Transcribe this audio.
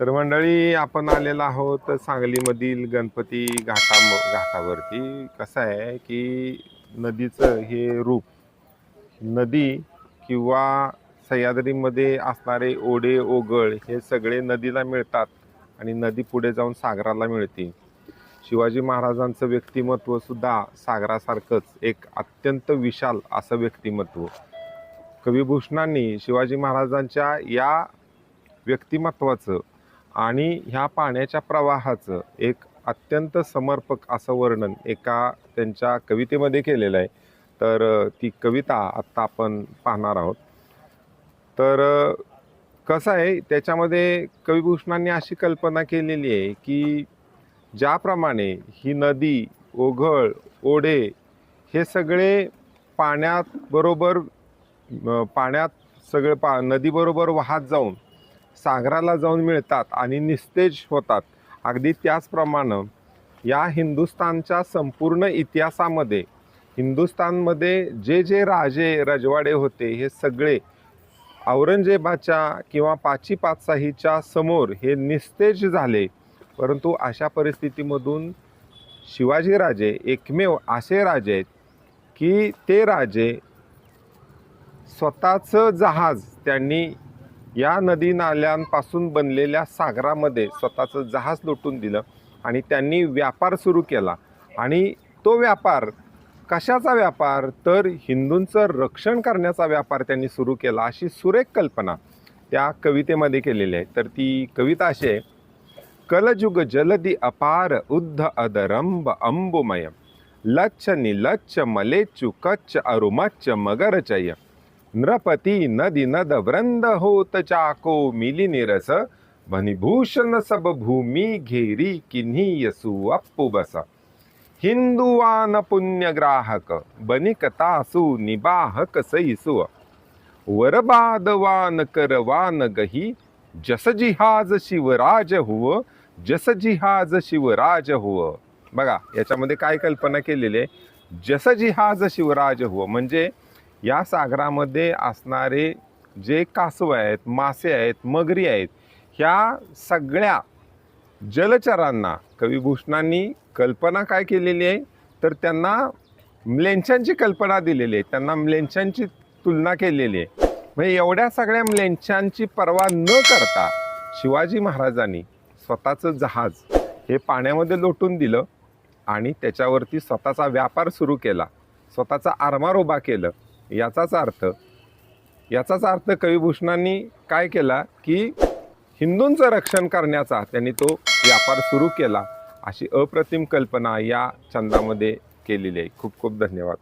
तर मंडळी आपण आलेलो आहोत सांगलीमधील गणपती घाटा घाटावरती. कसं आहे की नदीचं हे रूप नदी किंवा सह्याद्रीमध्ये असणारे ओढे ओघळ हे सगळे नदीला मिळतात आणि नदी पुढे जाऊन सागराला मिळते. शिवाजी महाराजांचं व्यक्तिमत्व सुद्धा सागरासारखंच एक अत्यंत विशाल असं व्यक्तिमत्व. कविभूषणांनी शिवाजी महाराजांच्या या व्यक्तिमत्वाचं आणि ह्या पाण्याच्या प्रवाहाचं एक अत्यंत समर्पक असं वर्णन एका त्यांच्या कवितेमध्ये केलेलं आहे. तर ती कविता आत्ता आपण पाहणार आहोत. तर कसं आहे त्याच्यामध्ये कविभूषणांनी अशी कल्पना केलेली आहे की ज्याप्रमाणे ही नदी ओघळ ओढे हे सगळे पाण्यात बरोबर पाण्यात सगळे पा नदीबरोबर वाहत जाऊन सागराला जाऊन मिळतात आणि निस्तेज होतात. अगदी त्याचप्रमाणे या हिंदुस्थानच्या संपूर्ण इतिहासामध्ये हिंदुस्थानमध्ये जे जे राजे रजवाडे होते हे सगळे औरंगजेबाच्या किंवा पाची पातशाहीच्या समोर हे निस्तेज झाले. परंतु अशा परिस्थितीमधून शिवाजीराजे एकमेव असे राजे आहेत की ते राजे स्वतःचं जहाज त्यांनी या नदी नाल्यांपासून बनलेल्या सागरामध्ये स्वतःचं जहाज लुटून दिलं आणि त्यांनी व्यापार सुरू केला. आणि तो व्यापार कशाचा व्यापार? तर हिंदूंचं रक्षण करण्याचा व्यापार त्यांनी सुरू केला अशी सुरेख कल्पना त्या कवितेमध्ये केलेली आहे. तर ती कविता अशी आहे. कलजुग जलदी अपार उद्ध अदरंब अंबुमय. लच्छ निलच्छ मलेच्चु कच्छ अरुमच्छ मगरचय. नृपती नदी नद वृंद होत चाको मिली निरस भनिभूषण सब भूमी घेरी किन्ही यसु अप्पु बस। हिंदुवान पुण्यग्राहक बनिकतासु निबाहक सैसु वरबादवान करवान गही जस जिहाज शिवराज हुव जस जिहाज शिवराज हुव। बघा याच्यामध्ये काय कल्पना केलेली आहे? जस जिहाज शिवराज हुव म्हणजे या सागरामध्ये असणारे जे कासव आहेत मासे आहेत मगरी आहेत ह्या सगळ्या जलचरांना कविभूषणांनी कल्पना काय केलेली आहे? तर त्यांना म्लेंछांची कल्पना दिलेली आहे. त्यांना म्लेंछांची तुलना केलेली आहे. म्हणजे एवढ्या सगळ्या म्लेंछांची पर्वा न करता शिवाजी महाराजांनी स्वतःचं जहाज हे पाण्यामध्ये लोटून दिलं आणि त्याच्यावरती स्वतःचा व्यापार सुरू केला. स्वतःचा आरमार उभा केलं. याचाच अर्थ याचाच अर्थ कविभूषणांनी काय केला की हिंदूंचं रक्षण करण्याचा त्यांनी तो व्यापार सुरू केला अशी अप्रतिम कल्पना या छंदामध्ये केलेली आहे. खूप खूप धन्यवाद.